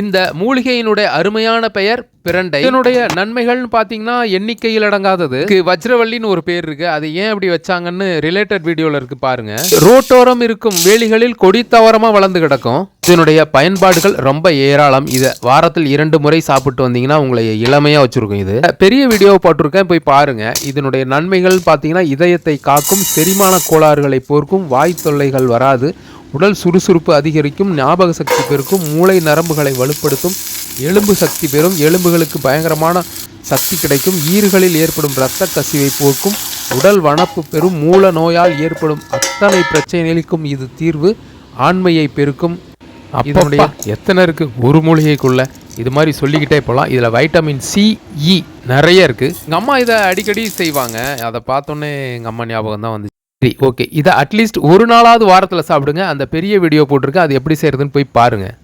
இந்த மூலிகையினுடைய அருமையான பெயர் பிரண்டை. இதனுடைய நன்மைகள்னு பார்த்தீங்கன்னா எண்ணிக்கையில் அடங்காதது. இதுக்கு வஜ்ரவள்ளின்னு ஒரு பேர் இருக்கு. அது ஏன் அப்படி வச்சாங்கன்னு ரிலேட்டட் வீடியோல இருக்கு பாருங்க. ரோட்டோரம் இருக்கும் வேலிகளில் கொடி தவறமா வளர்ந்து கிடக்கும். இதனுடைய பயன்பாடுகள் ரொம்ப ஏராளம். இதை வாரத்தில் இரண்டு முறை சாப்பிட்டு வந்தீங்கன்னா உங்களை இளமையா வச்சிருக்கும் இது. பெரிய வீடியோ போட்டிருக்கேன். போய் பாருங்க. இதனுடைய நன்மைகள் பார்த்தீங்கன்னா இதயத்தை காக்கும் செரிமான கோளாறுகளை போர்க்கும் வாய் தொல்லைகள் வராது. உடல் சுறுசுறுப்பு அதிகரிக்கும் ஞாபக சக்தி பெருக்கும் மூளை நரம்புகளை வலுப்படுத்தும் எலும்பு சக்தி பெறும் எலும்புகளுக்கு பயங்கரமான சக்தி கிடைக்கும் ஈறுகளில் ஏற்படும் இரத்த கசிவை போக்கும் உடல் வனப்பு பெறும் மூல நோயால் ஏற்படும் அத்தனை பிரச்சனைகளுக்கும் இது தீர்வு ஆண்மையை பெருக்கும். இதனுடைய எத்தனை இருக்கு? ஒரு மூலிகைக்குள்ள. இது மாதிரி சொல்லிக்கிட்டே போகலாம் இதில் வைட்டமின் சி இ நிறைய இருக்கு. எங்கள் அம்மா இதை அடிக்கடி செய்வாங்க. அதை பார்த்தோன்னே எங்கள் அம்மா ஞாபகம் தான் வந்து சரி ஓகே இதை அட்லீஸ்ட் ஒரு நாளாவது வாரத்தில் சாப்பிடுங்க. அந்த பெரிய வீடியோ போட்டிருக்கு. அது எப்படி செய்கிறதுன்னு போய் பாருங்கள்